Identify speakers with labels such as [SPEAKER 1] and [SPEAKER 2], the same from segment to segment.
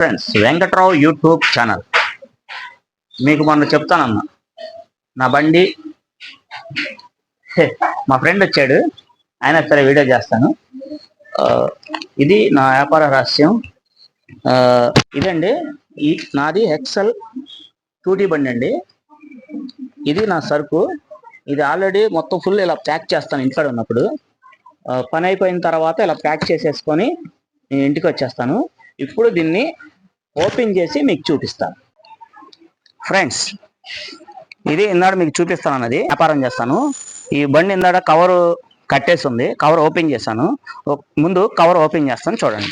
[SPEAKER 1] Friends Venkatrao YouTube channel మీకు మొన్న చెప్తానన్నా నా బండి మా ఫ్రెండ్ వచ్చాడు. ఆయన సరే వీడియో చేస్తాను. ఇది నా వ్యాపార రహస్యం. ఇదండి. ఈ నాది ఎక్సెల్ టూటీ బండి అండి. ఇది నా సరుకు. ఇది ఆల్రెడీ మొత్తం ఫుల్ ఇలా ప్యాక్ చేస్తాను ఇంట్లో ఉన్నప్పుడు. పని అయిపోయిన తర్వాత ఇలా ప్యాక్ చేసేసుకొని నేను ఇంటికి వచ్చేస్తాను. ఇప్పుడు దీన్ని ఓపెన్ చేసి మీకు చూపిస్తాను. ఫ్రెండ్స్ ఇది ఇందాడ మీకు చూపిస్తాను అన్నది. వ్యాపారం చేస్తాను. ఈ బండి ఇందాడ కవర్ కట్టేసి ఉంది కవర్ ఓపెన్ చేశాను ముందు కవర్ ఓపెన్ చేస్తాను. చూడండి.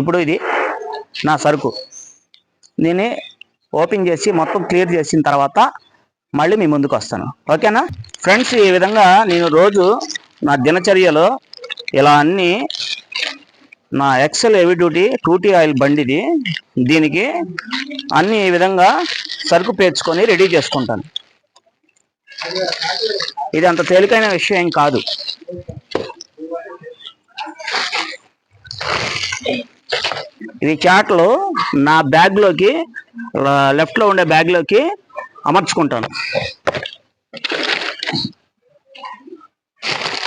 [SPEAKER 1] ఇప్పుడు ఇది నా సరుకు. దీన్ని ఓపెన్ చేసి మొత్తం క్లియర్ చేసిన తర్వాత మళ్ళీ మీ ముందుకు వస్తాను. ఓకేనా? ఫ్రెండ్స్ ఈ విధంగా నేను రోజు నా దినచర్యలో ఇలా అన్ని నా ఎక్సెల్ హెవీ డ్యూటీ టూటీ ఆయిల్ బండిది దీనికి అన్ని ఈ విధంగా సరుకు పేర్చుకొని రెడీ చేసుకుంటాను. ఇది అంత తేలికైన విషయం కాదు. ఇది చాట్లు నా బ్యాగ్లోకి లెఫ్ట్లో ఉండే బ్యాగ్లోకి అమర్చుకుంటాను.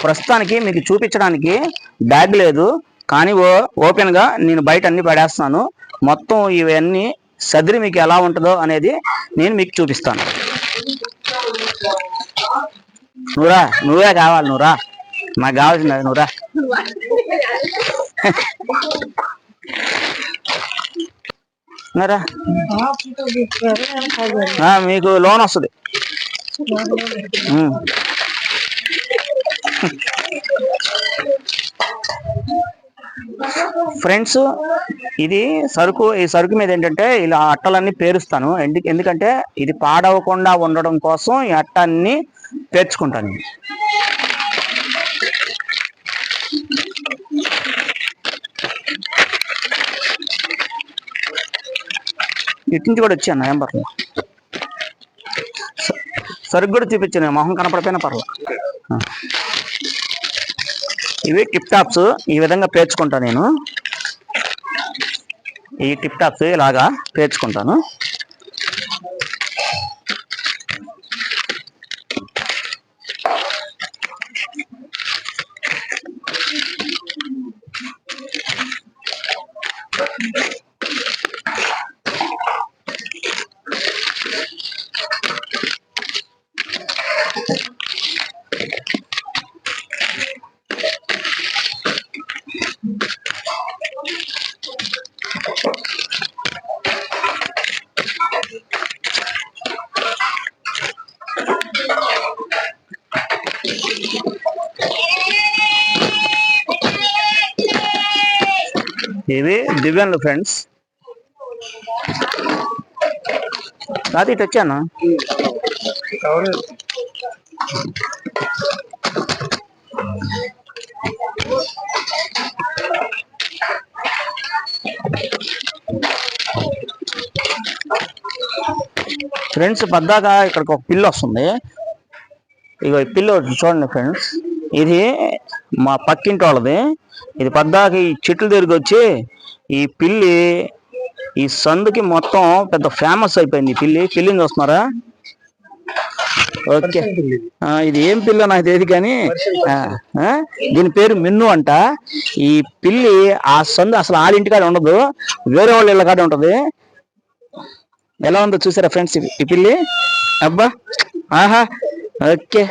[SPEAKER 1] ప్రస్తుతానికి మీకు చూపించడానికి బ్యాగ్ లేదు. కానీ ఓ ఓపెన్గా నేను బయట అన్ని పడేస్తున్నాను. మొత్తం ఇవన్నీ సదిరి మీకు ఎలా ఉంటుందో అనేది నేను మీకు చూపిస్తాను. నువ్వురా నువ్వే కావాలి నువ్వురా నాకు కావాల్సింది అది నువ్వురా మీకు లోన్ వస్తుంది. ఫ్రెండ్స్ ఇది సరుకు ఈ సరుకు మీద ఏంటంటే ఇలా అట్టలన్నీ పేరుస్తాను. ఎందుకంటే ఇది పాడవకుండా ఉండడం కోసం ఈ అట్టాన్ని పేర్చుకుంటాను. ఇటు నుంచి కూడా వచ్చాను పర్లేదు సరుకు కూడా చూపించాను మొహం కనపడిపోయినా పర్లేదు ఇవి టిప్ టాప్స్ ఈ విధంగా పేర్చుకుంటా నేను. ఈ టిప్ టాప్స్ ఇలాగా పేర్చుకుంటాను. ఇవి దివ్యాన్లు ఫ్రెండ్స్ కాదు ఇటు వచ్చాను? ఫ్రెండ్స్ పద్దాక ఇక్కడికి ఒక పిల్లు వస్తుంది ఇక పిల్లు చూడండి ఫ్రెండ్స్ ఇది మా పక్కింటి వాళ్ళది ఇది పద్దాక ఈ చెట్లు తిరిగి వచ్చి ఈ పిల్లి ఈ సందుకి మొత్తం పెద్ద ఫేమస్ అయిపోయింది ఈ పిల్లి. పిల్లిని చూస్తున్నారా? ఓకే. ఇది ఏం పిల్ల నాకు తెలియదు కానీ దీని పేరు మిన్ను అంట. ఈ పిల్లి ఆ సందు అసలు వాళ్ళ ఇంటికాడ ఉండదు వేరే వాళ్ళ ఇళ్ళ కాడ ఉంటది. ఎలా ఉందో చూసారా ఫ్రెండ్స్ ఈ పిల్లి? అబ్బా! ఆహా! ఓకే.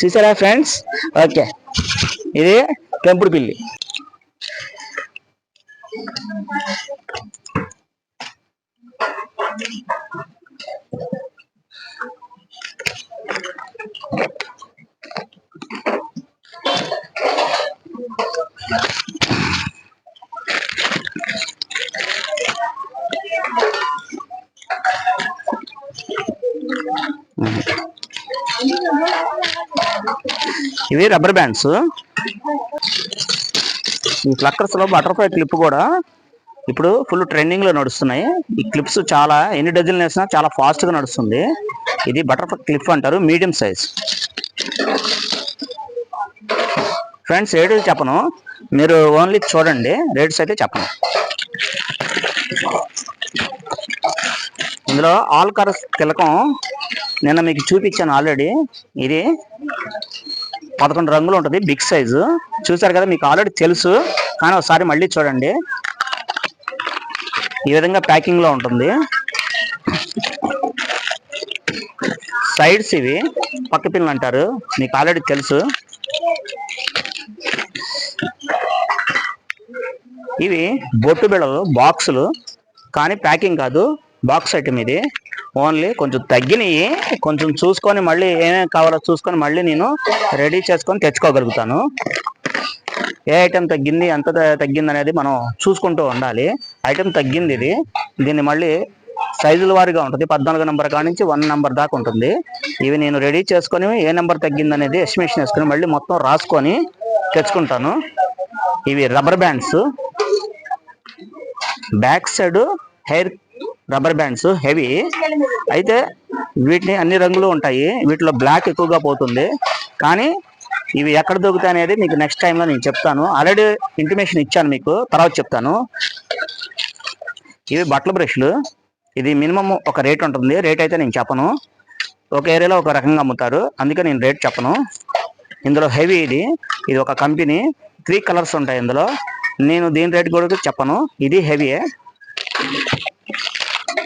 [SPEAKER 1] చూసారా ఫ్రెండ్స్? ఓకే. ఇది పెంపుడు పిల్లి. ఇవి రబ్బర్ బ్యాండ్స్ ఈ ఫ్లక్కర్స్లో బటర్ఫ్లై క్లిప్ కూడా ఇప్పుడు ఫుల్ ట్రెండింగ్లో నడుస్తున్నాయి. ఈ క్లిప్స్ చాలా ఎన్ని డజన్లు వేసినా చాలా ఫాస్ట్గా నడుస్తుంది. ఇది బటర్ఫ్లై క్లిప్ అంటారు మీడియం సైజ్ ఫ్రెండ్స్ రేట్లు చెప్పను. మీరు ఓన్లీ చూడండి రేట్స్ అయితే చెప్పను. ఇందులో ఆల్ కలర్స్ తిలకం నిన్న మీకు చూపించాను ఆల్రెడీ ఇది పదకొండు రంగులు ఉంటుంది బిగ్ సైజు. చూసారు కదా మీకు ఆల్రెడీ తెలుసు. కానీ ఒకసారి మళ్ళీ చూడండి. ఈ విధంగా ప్యాకింగ్లో ఉంటుంది. సైడ్స్ ఇవి పక్క పిల్లలు అంటారు. మీకు ఆల్రెడీ తెలుసు. ఇవి బొట్టు బిళ్ళలు బాక్సులు కానీ ప్యాకింగ్ కాదు బాక్స్ ఐటమ్ ఇది. ఓన్లీ కొంచెం తగ్గినాయి కొంచెం చూసుకొని మళ్ళీ ఏమేమి కావాలో చూసుకొని మళ్ళీ నేను రెడీ చేసుకొని తెచ్చుకోగలుగుతాను. ఏ ఐటెం తగ్గింది ఎంత తగ్గింది అనేది మనం చూసుకుంటూ ఉండాలి. ఐటెం తగ్గింది ఇది. దీన్ని మళ్ళీ సైజుల వారీగా ఉంటుంది. పద్నాలుగు నెంబర్ కాడ నుంచి వన్ నెంబర్ దాకా ఉంటుంది. ఇవి నేను రెడీ చేసుకొని ఏ నెంబర్ తగ్గింది అనేది ఎస్టిమేషన్ వేసుకొని మళ్ళీ మొత్తం రాసుకొని తెచ్చుకుంటాను. ఇవి rubber bands. Back side hair rubber bands heavy అయితే వీటిని అన్ని రంగులు ఉంటాయి. వీటిలో బ్లాక్ ఎక్కువగా పోతుంది. కానీ ఇవి ఎక్కడ దొరుకుతాయి అనేది మీకు నెక్స్ట్ టైంలో నేను చెప్తాను. ఆల్రెడీ ఇంటిమేషన్ ఇచ్చాను మీకు. తర్వాత చెప్తాను. ఇవి బట్టల బ్రష్లు ఇది మినిమం ఒక రేట్ ఉంటుంది. రేట్ అయితే నేను చెప్పను. ఒక ఏరియాలో ఒక రకంగా అమ్ముతారు. అందుకే నేను రేట్ చెప్పను. ఇందులో హెవీ ఇది. ఇది ఒక కంపెనీ త్రీ కలర్స్ ఉంటాయి ఇందులో. నేను దీని రేట్ కూడా చెప్పను. ఇది హెవీయే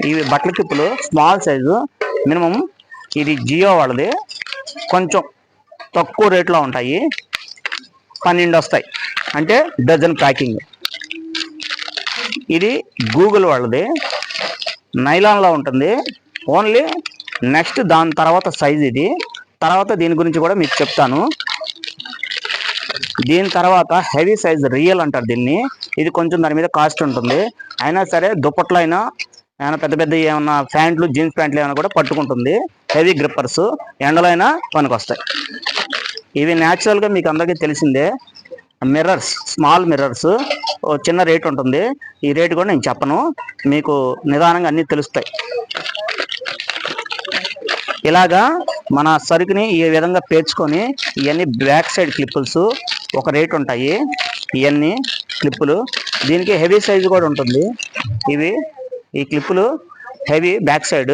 [SPEAKER 1] ఇవి బట్టల తిప్పులు స్మాల్ సైజు మినిమం ఇది జియో వాళ్ళది. కొంచెం తక్కువ రేట్లో ఉంటాయి. పన్నెండు వస్తాయి. అంటే డజన్ ప్యాకింగ్. ఇది గూగుల్ వాళ్ళది. నైలాన్లో ఉంటుంది. ఓన్లీ నెక్స్ట్ దాని తర్వాత సైజ్ ఇది. తర్వాత దీని గురించి కూడా మీకు చెప్తాను. దీని తర్వాత హెవీ సైజ్ రియల్ అంటారు దీన్ని. ఇది కొంచెం దాని మీద కాస్ట్ ఉంటుంది. అయినా సరే దుప్పట్లో అయినా ఏమైనా పెద్ద పెద్ద ఏమైనా ప్యాంట్లు జీన్స్ ప్యాంట్లు ఏమైనా కూడా పట్టుకుంటుంది. హెవీ గ్రిప్పర్స్ ఎండలైనా పనికొస్తాయి. ఇవి న్యాచురల్గా మీకు అందరికీ తెలిసిందే. మిర్రర్స్ స్మాల్ మిర్రర్స్ చిన్న రేట్ ఉంటుంది. ఈ రేట్ కూడా నేను చెప్పను. మీకు నిదానంగా అన్నీ తెలుస్తాయి. ఇలాగా మన సరుకుని ఈ విధంగా పేర్చుకొని ఇవన్నీ బ్యాక్ సైడ్ క్లిప్పుల్స్ ఒక రేట్ ఉంటాయి. ఇవన్నీ క్లిప్పులు దీనికి హెవీ సైజు కూడా ఉంటుంది. ఇవి ఈ క్లిప్పులు హెవీ బ్యాక్ సైడ్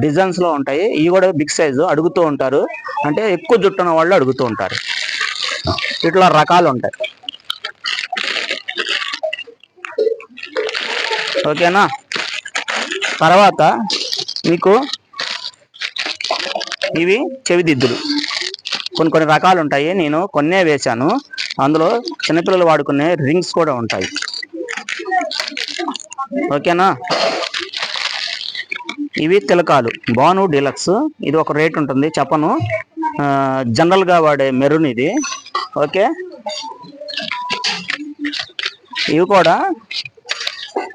[SPEAKER 1] డిజైన్స్లో ఉంటాయి. ఇవి కూడా బిగ్ సైజు అడుగుతూ ఉంటారు. అంటే ఎక్కువ జుట్టు ఉన్న వాళ్ళు అడుగుతూ ఉంటారు. ఇట్లా రకాలు ఉంటాయి. ఓకేనా? తర్వాత మీకు ఇవి చెవిదిద్దులు. కొన్ని కొన్ని రకాలు ఉంటాయి. నేను కొన్నే వేశాను. అందులో చిన్నపిల్లలు వాడుకునే రింగ్స్ కూడా ఉంటాయి. ఓకేనా? ఇవి తిలకాలు. బాను డీలక్స్. ఇది ఒక రేట్ ఉంటుంది చెప్పను. జనరల్గా వాడే మెరూన్ ఇది. ఓకే? ఇవి కూడా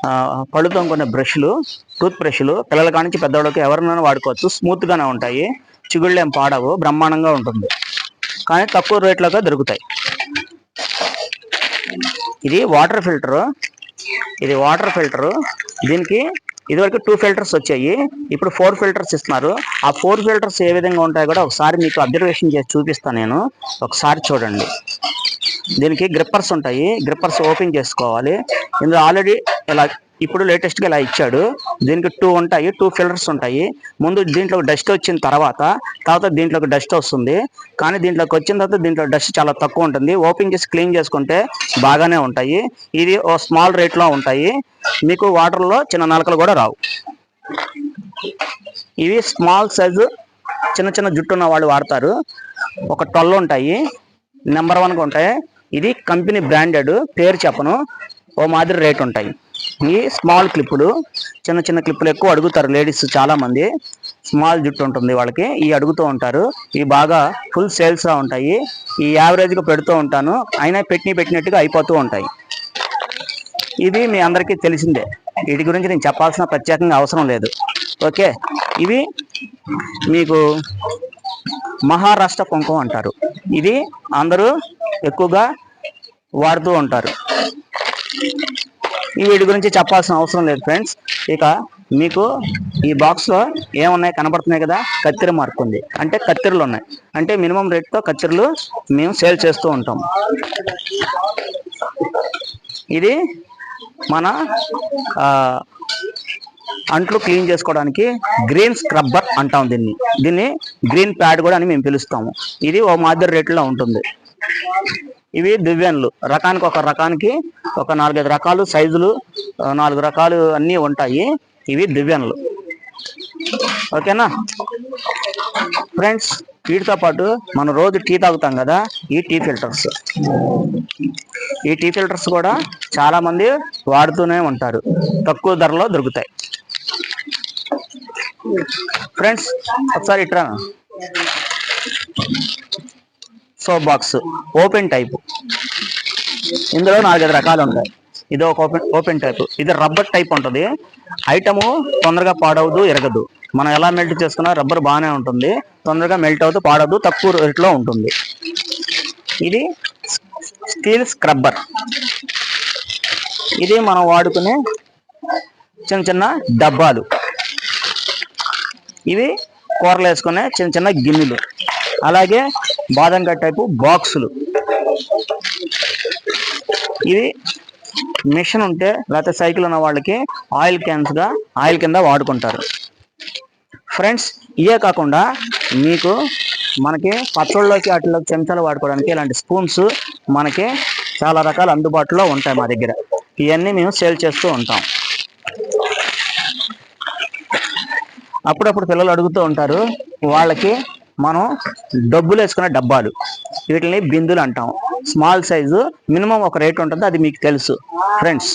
[SPEAKER 1] ఆ, పళ్ళు తోముకునే బ్రష్లు టూత్ బ్రష్లు పిల్లల కానించి పెద్దవాళ్ళకి ఎవరినైనా వాడుకోవచ్చు. స్మూత్ గానే ఉంటాయి. చిగుళ్ళు ఏం పాడవు బ్రహ్మాండంగా ఉంటుంది. కానీ తక్కువ రేట్లోగా దొరుకుతాయి. ఇది వాటర్ ఫిల్టర్. ఇది వాటర్ ఫిల్టర్ దీనికి ఇదివరకు టూ ఫిల్టర్స్ వచ్చాయి. ఇప్పుడు ఫోర్ ఫిల్టర్స్ ఇస్తున్నారు. ఆ ఫోర్ ఫిల్టర్స్ ఏ విధంగా ఉంటాయో కూడా ఒకసారి మీకు అబ్జర్వేషన్ చేసి చూపిస్తాను నేను. ఒకసారి చూడండి. దీనికి గ్రిప్పర్స్ ఉంటాయి. గ్రిప్పర్స్ ఓపెన్ చేసుకోవాలి. ఇందులో ఆల్రెడీ ఇలా ఇప్పుడు లేటెస్ట్గా ఇలా ఇచ్చాడు. దీనికి టూ ఉంటాయి టూ ఫిల్టర్స్ ఉంటాయి. ముందు దీంట్లో డస్ట్ వచ్చిన తర్వాత తర్వాత దీంట్లోకి డస్ట్ వస్తుంది. కానీ దీంట్లోకి వచ్చిన తర్వాత దీంట్లో డస్ట్ చాలా తక్కువ ఉంటుంది. ఓపెన్ చేసి క్లీన్ చేసుకుంటే బాగానే ఉంటాయి. ఇది ఓ స్మాల్ రేట్లో ఉంటాయి. మీకు వాటర్లో చిన్న నలకలు కూడా రావు. ఇవి స్మాల్ సైజు చిన్న చిన్న జుట్టు ఉన్న వాళ్ళు వాడతారు. ఒక ట్వెల్వ్ ఉంటాయి. నెంబర్ వన్గా ఉంటాయి. ఇది కంపెనీ బ్రాండెడ్ పేరు చెప్పను. ఓ మాదిరి రేట్ ఉంటాయి. ఈ స్మాల్ క్లిప్పులు చిన్న చిన్న క్లిప్పులు ఎక్కువ అడుగుతారు లేడీస్ చాలామంది. స్మాల్ జుట్టు ఉంటుంది వాళ్ళకి ఈ అడుగుతూ ఉంటారు. ఇవి బాగా ఫుల్ సేల్స్గా ఉంటాయి. ఈ యావరేజ్గా పెడుతూ ఉంటాను. అయినా పెట్టిన పెట్టినట్టుగా అయిపోతూ ఉంటాయి. ఇవి మీ అందరికీ తెలిసిందే. వీటి గురించి నేను చెప్పాల్సిన ప్రత్యేకంగా అవసరం లేదు. ఓకే? ఇవి మీకు మహారాష్ట్ర కుంకుమ అంటారు. ఇది అందరూ ఎక్కువగా వాడుతూ ఉంటారు. ఈ వీటి గురించి చెప్పాల్సిన అవసరం లేదు ఫ్రెండ్స్ ఇక మీకు ఈ బాక్స్లో ఏమున్నాయి కనబడుతున్నాయి కదా? కత్తిర మార్క్ ఉంది. అంటే కత్తిరలు ఉన్నాయి. అంటే మినిమం రేట్తో కత్తిరలు మేము సేల్ చేస్తూ ఉంటాం. ఇది మన అంట్లు క్లీన్ చేసుకోవడానికి గ్రీన్ స్క్రబ్బర్ అంటాం దీన్ని. దీన్ని గ్రీన్ ప్యాడ్ కూడా అని మేము పిలుస్తాము. ఇది ఓ మాదిరి రేట్లో ఉంటుంది. ఇవి దివ్యన్లు. రకానికి ఒక రకానికి ఒక నాలుగైదు రకాలు సైజులు నాలుగు రకాలు అన్నీ ఉంటాయి. ఇవి దివ్యన్లు. ఓకేనా? ఫ్రెండ్స్ వీటితో పాటు మనం రోజు టీ తాగుతాం కదా ఈ టీ ఫిల్టర్స్. ఈ టీ ఫిల్టర్స్ కూడా చాలామంది వాడుతూనే ఉంటారు. తక్కువ ధరలో దొరుకుతాయి. ఫ్రెండ్స్ ఒకసారి ఇట్రా. సోప్ బాక్స్ ఓపెన్ టైప్ ఇందులో నాలుగైదు రకాలు ఉంటాయి. ఇది ఒక ఓపెన్ ఓపెన్ టైప్ ఇది రబ్బర్ టైప్ ఉంటుంది. ఐటము తొందరగా పాడవదు ఎరగదు మనం ఎలా మెల్ట్ చేసుకున్నా రబ్బర్ బాగానే ఉంటుంది. తొందరగా మెల్ట్ అవుతూ పాడవద్దు తక్కువ రేట్లో ఉంటుంది. ఇది స్టీల్ స్క్రబ్బర్ ఇది మనం వాడుకునే చిన్న చిన్న డబ్బాలు. ఇవి కూరలు వేసుకునే చిన్న చిన్న గిన్నెలు. అలాగే బాదం కట్ టైపు బాక్సులు. ఇవి మిషన్ ఉంటే లేకపోతే సైకిల్ ఉన్న వాళ్ళకి ఆయిల్ క్యాన్స్గా ఆయిల్ కింద వాడుకుంటారు. ఫ్రెండ్స్ ఇవే కాకుండా మీకు మనకి పచ్చళ్ళలోకి వాటిలోకి చెంచాలు వాడుకోవడానికి ఇలాంటి స్పూన్స్ మనకి చాలా రకాల అందుబాటులో ఉంటాయి మా దగ్గర. ఇవన్నీ మేము సేల్ చేస్తూ ఉంటాం. అప్పుడప్పుడు పిల్లలు అడుగుతూ ఉంటారు వాళ్ళకి మనం డబ్బులు వేసుకునే డబ్బాలు. వీటిని బిందులు అంటాం. స్మాల్ సైజు మినిమం ఒక రేట్ ఉంటుంది అది మీకు తెలుసు. ఫ్రెండ్స్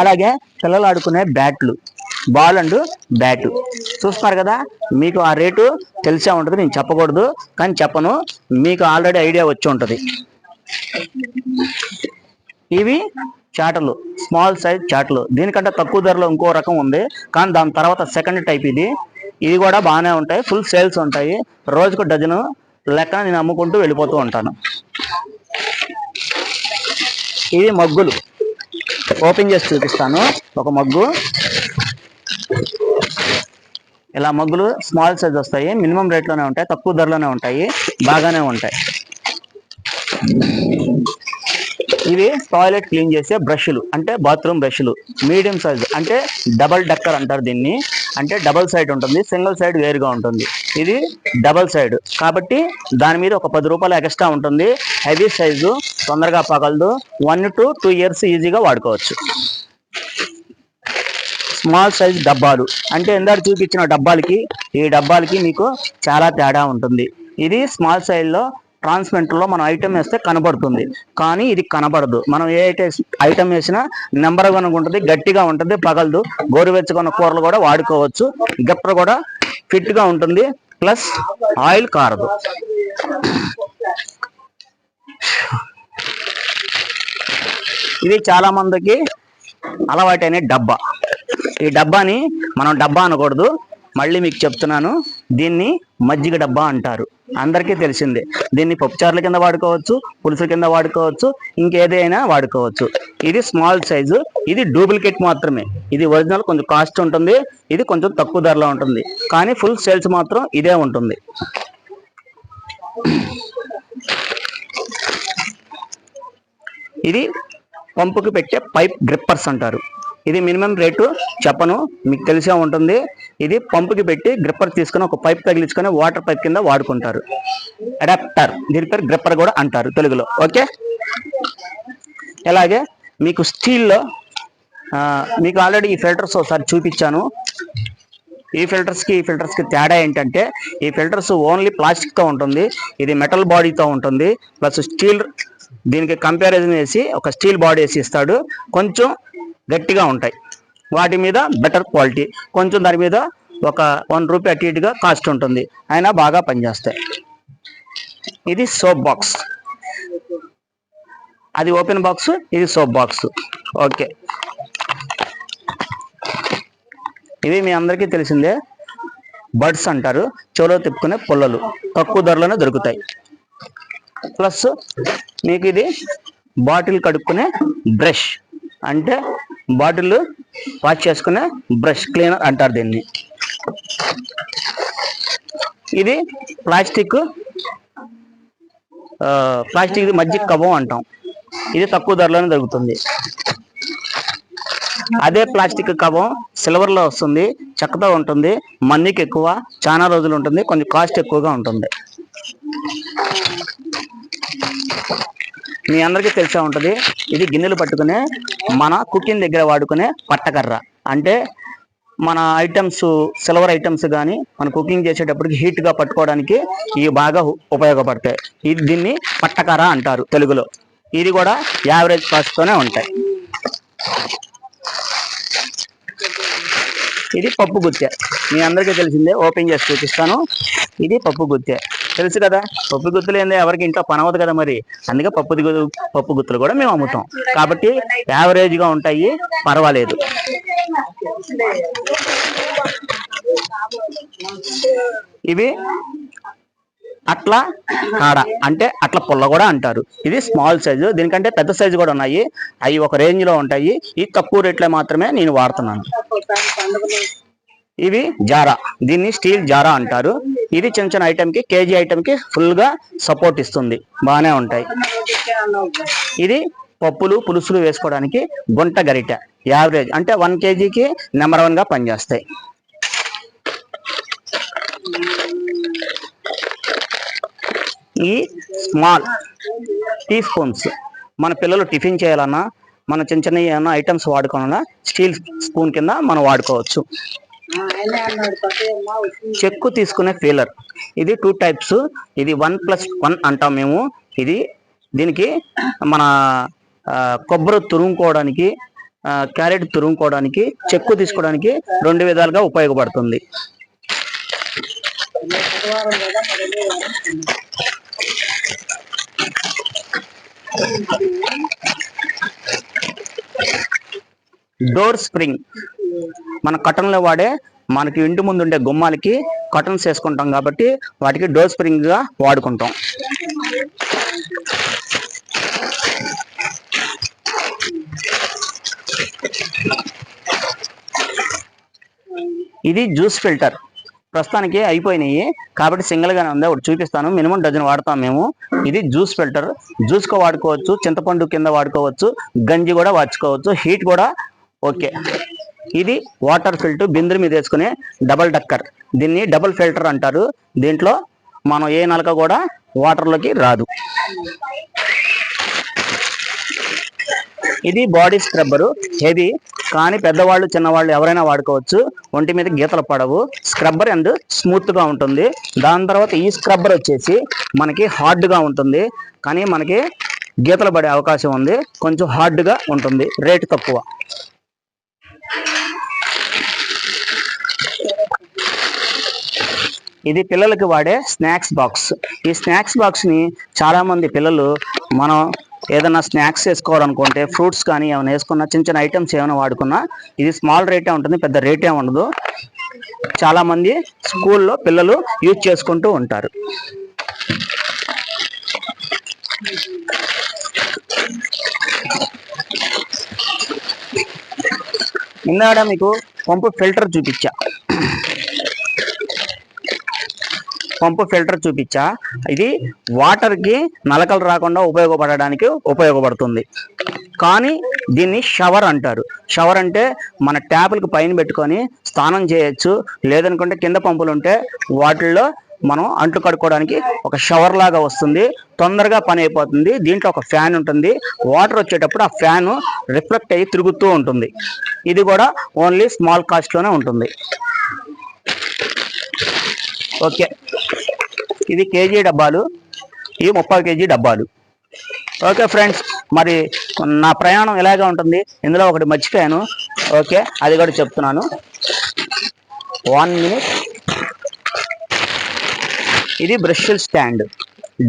[SPEAKER 1] అలాగే పిల్లలు ఆడుకునే బ్యాట్లు. Ball and bat. చూస్తున్నారు కదా మీకు ఆ రేటు తెలిసే ఉంటుంది నేను చెప్పకూడదు కానీ చెప్పను. మీకు ఆల్రెడీ ఐడియా వచ్చి ఉంటుంది. ఇవి చాటలు స్మాల్ సైజ్ చాటలు. దీనికంటే తక్కువ ధరలో ఇంకో రకం ఉంది కానీ దాని తర్వాత సెకండ్ టైప్ ఇది. ఇది కూడా బాగానే ఉంటాయి. ఫుల్ సేల్స్ ఉంటాయి. రోజుకు డజను లెక్క నేను అమ్ముకుంటూ వెళ్ళిపోతూ ఉంటాను. ఇవి మగ్గులు. ఓపెన్ చేసి చూపిస్తాను. ఒక మగ్గు. ఇలా మగ్గులు స్మాల్ సైజ్ వస్తాయి. మినిమం రేట్లోనే ఉంటాయి. తక్కువ ధరలోనే ఉంటాయి. బాగానే ఉంటాయి. ఇవి టాయిలెట్ క్లీన్ చేసే బ్రష్లు అంటే బాత్రూమ్ బ్రష్లు. మీడియం సైజ్ అంటే డబల్ డక్కర్ అంటారు దీన్ని. అంటే డబల్ సైడ్ ఉంటుంది సింగిల్ సైడ్ వేరుగా ఉంటుంది. ఇది డబల్ సైడ్ కాబట్టి దాని మీద ఒక పది రూపాయలు ఎక్స్ట్రా ఉంటుంది. హెవీ సైజు తొందరగా పగలదు. వన్ టు టూ ఇయర్స్ ఈజీగా వాడుకోవచ్చు. స్మాల్ సైజ్ డబ్బాలు. అంటే ఇందాక చూపించిన డబ్బాలకి ఈ డబ్బాలకి మీకు చాలా తేడా ఉంటుంది. ఇది స్మాల్ సైజ్లో ట్రాన్స్మెంట్లో మనం ఐటమ్ వేస్తే కనబడుతుంది. కానీ ఇది కనబడదు. మనం ఏ ఐటమ్ వేసినా నెంబర్ వన్ ఉంటుంది గట్టిగా ఉంటుంది పగలదు. గోరువెచ్చగా కూరలు కూడా వాడుకోవచ్చు. గప్పర కూడా ఫిట్గా ఉంటుంది. ప్లస్ ఆయిల్ కారదు. ఇది చాలా మందికి అలవాటైన డబ్బా. ఈ డబ్బాని మనం డబ్బా అనకూడదు. మళ్ళీ మీకు చెప్తున్నాను దీన్ని మజ్జిగ డబ్బా అంటారు. అందరికీ తెలిసిందే. దీన్ని పప్పుచారుల కింద వాడుకోవచ్చు పులుసు కింద వాడుకోవచ్చు ఇంకేదైనా వాడుకోవచ్చు. ఇది స్మాల్ సైజు ఇది డూప్లికేట్ మాత్రమే. ఇది ఒరిజినల్ కొంచెం కాస్ట్ ఉంటుంది ఇది కొంచెం తక్కువ ధరలో ఉంటుంది. కానీ ఫుల్ సేల్స్ మాత్రం ఇదే ఉంటుంది. ఇది పంపుకి పెట్టే పైప్ గ్రిప్పర్స్ అంటారు. ఇది మినిమం రేటు చెప్పను మీకు తెలిసే ఉంటుంది. ఇది పంపుకి పెట్టి గ్రిప్పర్ తీసుకుని ఒక పైప్ తగిలించుకొని వాటర్ పైప్ కింద వాడుకుంటారు. అడాప్టర్ దీని పేరు గ్రిప్పర్ కూడా అంటారు తెలుగులో ఓకే? అలాగే మీకు స్టీల్లో మీకు ఆల్రెడీ ఈ ఫిల్టర్స్ ఒకసారి చూపించాను. ఈ ఫిల్టర్స్కి ఈ ఫిల్టర్స్కి తేడా ఏంటంటే ఈ ఫిల్టర్స్ ఓన్లీ ప్లాస్టిక్తో ఉంటుంది. ఇది మెటల్ బాడీతో ఉంటుంది. ప్లస్ స్టీల్ దీనికి కంపారిజన్ వేసి ఒక స్టీల్ బాడీ వేసి ఇస్తాడు. కొంచెం గట్టిగా ఉంటాయి. వాటి మీద బెటర్ క్వాలిటీ కొంచెం దాని మీద ఒక వన్ రూపీ అటు ఇటుగా కాస్ట్ ఉంటుంది. అయినా బాగా పనిచేస్తాయి. ఇది సోప్ బాక్స్ అది ఓపెన్ బాక్స్ ఇది సోప్ బాక్స్ ఓకే. ఇవి మీ అందరికీ తెలిసిందే. బడ్స్ అంటారు. చెవులో తిప్పుకునే పుల్లలు. తక్కువ ధరలోనే దొరుకుతాయి. ప్లస్ మీకు ఇది బాటిల్ కడుక్కునే బ్రష్. అంటే బాటిల్ వాష్ చేసుకునే బ్రష్ క్లీనర్ అంటారు దీన్ని. ఇది ప్లాస్టిక్ ప్లాస్టిక్ మధ్య కబం అంటాం. ఇది తక్కువ ధరలోనే దొరుకుతుంది. అదే ప్లాస్టిక్ కవం సిల్వర్లో వస్తుంది చెక్కతో ఉంటుంది మందికి ఎక్కువ చాలా రోజులు ఉంటుంది కొంచెం కాస్ట్ ఎక్కువగా ఉంటుంది. మీ అందరికీ తెలిసే ఉంటుంది. ఇది గిన్నెలు పట్టుకునే మన కుకింగ్ దగ్గర వాడుకునే పట్టకర్ర. అంటే మన ఐటమ్స్ సిల్వర్ ఐటమ్స్ కానీ మన కుకింగ్ చేసేటప్పటికి హీట్గా పట్టుకోవడానికి ఇవి బాగా ఉపయోగపడతాయి. ఇది దీన్ని పట్టకర్ర అంటారు తెలుగులో. ఇది కూడా యావరేజ్ కాస్ట్తోనే ఉంటాయి. ఇది పప్పు గుత్తె. మీ అందరికీ తెలిసిందే ఓపెన్ చేసి చూపిస్తాను. ఇది పప్పు గుత్తె. తెలుసు కదా పప్పు గుత్తులు ఏంది ఎవరికి ఇంట్లో పని అవ్వదు కదా మరి. అందుకే పప్పు పప్పు గుత్తులు కూడా మేము అమ్ముతాం. కాబట్టి యావరేజ్గా ఉంటాయి పర్వాలేదు. ఇవి అట్లా కాడ అంటే అట్లా పుల్ల కూడా అంటారు. ఇది స్మాల్ సైజు దీనికంటే పెద్ద సైజు కూడా ఉన్నాయి. అవి ఒక రేంజ్లో ఉంటాయి. ఇది తక్కువ రేట్లో మాత్రమే నేను వాడుతున్నాను. ఇవి జారా. దీన్ని స్టీల్ జారా అంటారు. ఇది చిన్న చిన్న ఐటమ్కి కేజీ ఐటమ్కి ఫుల్గా సపోర్ట్ ఇస్తుంది. బాగానే ఉంటాయి. ఇది పప్పులు పులుసులు వేసుకోవడానికి గుంట గరిట. యావరేజ్ అంటే వన్ కేజీకి నెంబర్ వన్గా పనిచేస్తాయి. ఈ స్మాల్ టీ స్పూన్స్ మన పిల్లలు టిఫిన్ చేయాలన్నా మన చిన్న చిన్న ఏమైనా ఐటమ్స్ వాడుకోవాలన్నా స్టీల్ స్పూన్ కింద మనం వాడుకోవచ్చు. చెక్కు తీసుకునే ఫీలర్. ఇది టూ టైప్స్ ఇది వన్ ప్లస్ వన్ అంటాం మేము. ఇది దీనికి మన కొబ్బరి తురుముకోవడానికి క్యారెట్ తురుముకోవడానికి చెక్కు తీసుకోవడానికి రెండు విధాలుగా ఉపయోగపడుతుంది. డోర్ స్ప్రింగ్ మన కటన్లో వాడే మనకి ఇంటి ముందు ఉండే గుమ్మాలకి కటన్స్ వేసుకుంటాం కాబట్టి వాటికి డోర్ స్ప్రింగ్గా వాడుకుంటాం. ఇది జ్యూస్ ఫిల్టర్. ప్రస్తుతానికి అయిపోయినాయి. కాబట్టి సింగిల్ గానే ఉంది. ఒకటి చూపిస్తాను. మినిమం డజన్ వాడతాం మేము. ఇది జ్యూస్ ఫిల్టర్. జ్యూస్గా వాడుకోవచ్చు. చింతపండు కింద వాడుకోవచ్చు. గంజి కూడా వాడుకోవచ్చు. హీట్ కూడా ఓకే. ఇది వాటర్ ఫిల్టర్ బిందెల మీద వేసుకునే డబల్ డక్కర్ దీన్ని డబుల్ ఫిల్టర్ అంటారు. దీంట్లో మనం ఏ నలక కూడా వాటర్లోకి రాదు. ఇది బాడీ స్క్రబ్బరు హెవీ కానీ పెద్దవాళ్ళు చిన్నవాళ్ళు ఎవరైనా వాడుకోవచ్చు. ఒంటి మీద గీతలు పడవు. స్క్రబ్బర్ అండ్ స్మూత్గా ఉంటుంది. దాని తర్వాత ఈ స్క్రబ్బర్ వచ్చేసి మనకి హార్డ్గా ఉంటుంది. కానీ మనకి గీతలు పడే అవకాశం ఉంది. కొంచెం హార్డ్గా ఉంటుంది. రేటు తక్కువ. ఇది పిల్లలకి వాడే స్నాక్స్ బాక్స్. ఈ స్నాక్స్ బాక్స్ని పిల్లలు మనం ఏదైనా స్నాక్స్ వేసుకోవాలనుకుంటే ఫ్రూట్స్ కానీ ఏమైనా వేసుకున్నా చిన్న చిన్న ఐటమ్స్ ఏమైనా వాడుకున్నా ఇది స్మాల్ రేటే ఉంటుంది పెద్ద రేటే ఉండదు. చాలా మంది స్కూల్లో పిల్లలు యూజ్ చేసుకుంటూ ఉంటారు. ఇందాడ మీకు పంపు ఫిల్టర్ చూపించా. పంపు ఫిల్టర్ చూపించా. ఇది వాటర్కి నలకలు రాకుండా ఉపయోగపడడానికి ఉపయోగపడుతుంది. కానీ దీన్ని షవర్ అంటారు. షవర్ అంటే మన ట్యాపులకు పైన పెట్టుకొని స్నానం చేయొచ్చు. లేదనుకుంటే కింద పంపులు ఉంటే వాటిల్లో మనం అంట్లు కడుక్కోవడానికి ఒక షవర్ లాగా వస్తుంది. తొందరగా పని అయిపోతుంది. దీంట్లో ఒక ఫ్యాన్ ఉంటుంది. వాటర్ వచ్చేటప్పుడు ఆ ఫ్యాన్ రిఫ్లెక్ట్ అయ్యి తిరుగుతూ ఉంటుంది. ఇది కూడా ఓన్లీ స్మాల్ కాస్ట్లోనే ఉంటుంది. ఓకే. ఇది కేజీ డబ్బాలు. ఇవి ముప్పై కేజీ డబ్బాలు. ఓకే ఫ్రెండ్స్ మరి నా ప్రయాణం ఇలాగే ఉంటుంది. ఇందులో ఒకటి మర్చిపోయాను. ఓకే అది కూడా చెప్తున్నాను. One minute. ఇది బ్రష్ స్టాండ్.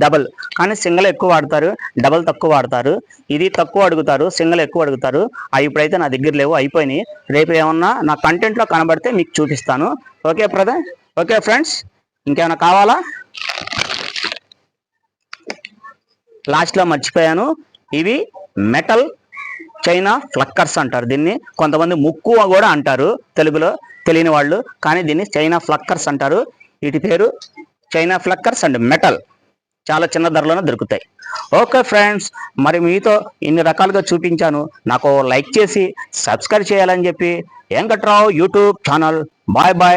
[SPEAKER 1] డబల్. కానీ సింగిల్ ఎక్కువ వాడతారు. డబల్ తక్కువ వాడతారు. ఇది తక్కువ అడుగుతారు. సింగిల్ ఎక్కువ అడుగుతారు. అవి ఇప్పుడైతే నా దగ్గర లేవు. అయిపోయినాయి. రేపు ఏమన్నా నా కంటెంట్లో కనబడితే మీకు చూపిస్తాను. ఓకే ప్రదా ఓకే ఫ్రెండ్స్ ఇంకేమైనా కావాలా? లాస్ట్లో మర్చిపోయాను. ఇవి మెటల్ చైనా ఫ్లక్కర్స్ అంటారు దీన్ని. కొంతమంది ముక్కు కూడా అంటారు తెలుగులో తెలియని వాళ్ళు. కానీ దీన్ని చైనా ఫ్లక్కర్స్ అంటారు. వీటి పేరు చైనా ఫ్లక్కర్స్ అండ్ మెటల్ చాలా చిన్న ధరలోనే దొరుకుతాయి. ఓకే ఫ్రెండ్స్ మరి మీతో ఇన్ని రకాలుగా చూపించాను. నాకు లైక్ చేసి సబ్స్క్రైబ్ చేయాలని చెప్పి. Venkatrao YouTube channel. Bye bye